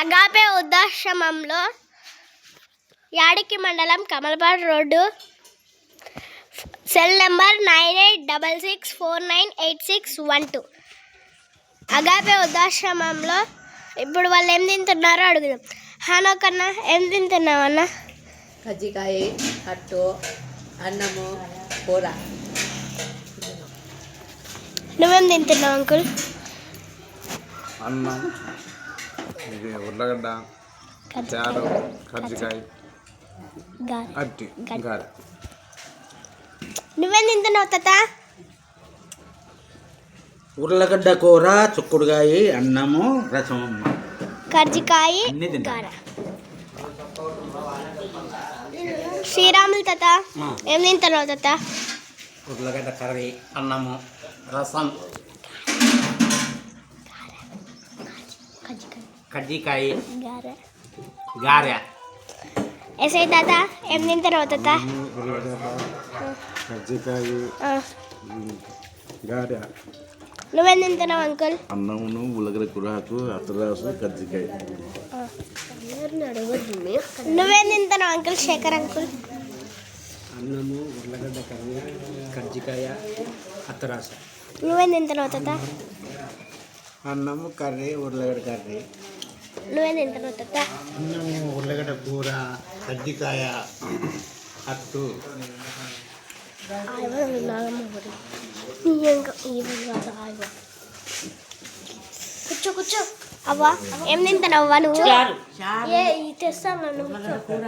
Agape వృద్ధాశ్రమంలో యాడికి మండలం Kamalapadu road. Cell number nine eight double six four nine eight six one two. Agape వృద్ధాశ్రమంలో ఇప్పుడు వాళ్ళు ఏం తింటున్నారో అడుగుదాం. హానో కన్నా ఏం తింటున్నావు అన్న? కజ్జికాయ అట్టు అన్నము కూర. నువ్వేం తింటున్నావు అంకుల్? అన్నం. ఇది ఉర్లగడ్డ చారు కజ్జికాయ అట్టి గారె నువ్వేం తింటున్నావు తాత? ఉర్లగడ్డ కూర చుక్కుడుగాయ అన్నము రసం. తింటా. గారె. శ్రీరాములు తాత. ఏం తింటున్నావు తాత? ఉర్లగడ్డ కర్రీ అన్నము రసం. కజ్జికాయ గారె ఎస్ఐ తాత ఏం తాత ఉర్లగడ్డ కజ్జికాయ. గారె నువ్వేం తింటున్నావు అంకుల్ అన్నమును ఉల్లగడ్డ కూరకు అత్తరాసు కజ్జికాయ నువ్వేం తింటున్నావు అంకుల్ శేఖర్ అంకుల్ అన్నము ఉర్లగడ్డ కర్రీ కజ్జికాయ అత్తరాస నువ్వేం తింటున్నావు తాత అన్నము కర్రీ ఉర్లగడ్డ కర్రీ నువ్వేం తింటున్నావు తాత. అన్నము ఉర్లగడ్డ కూర కజ్జికాయ అట్టు. కూర్చో కూర్చో. అవ్వా ఏం తింటున్నావు అవ్వా నువ్వు? ఏ ఇది తెస్తాను నన్ను కూర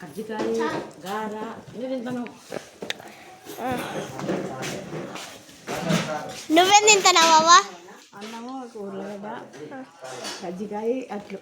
కజ్జికాయ గార. ఇవి తింటాను నువ్వేం తింటున్నావు అవ్వా? అన్నము ఉర్లగడ్డ కజ్జికాయ అట్లు.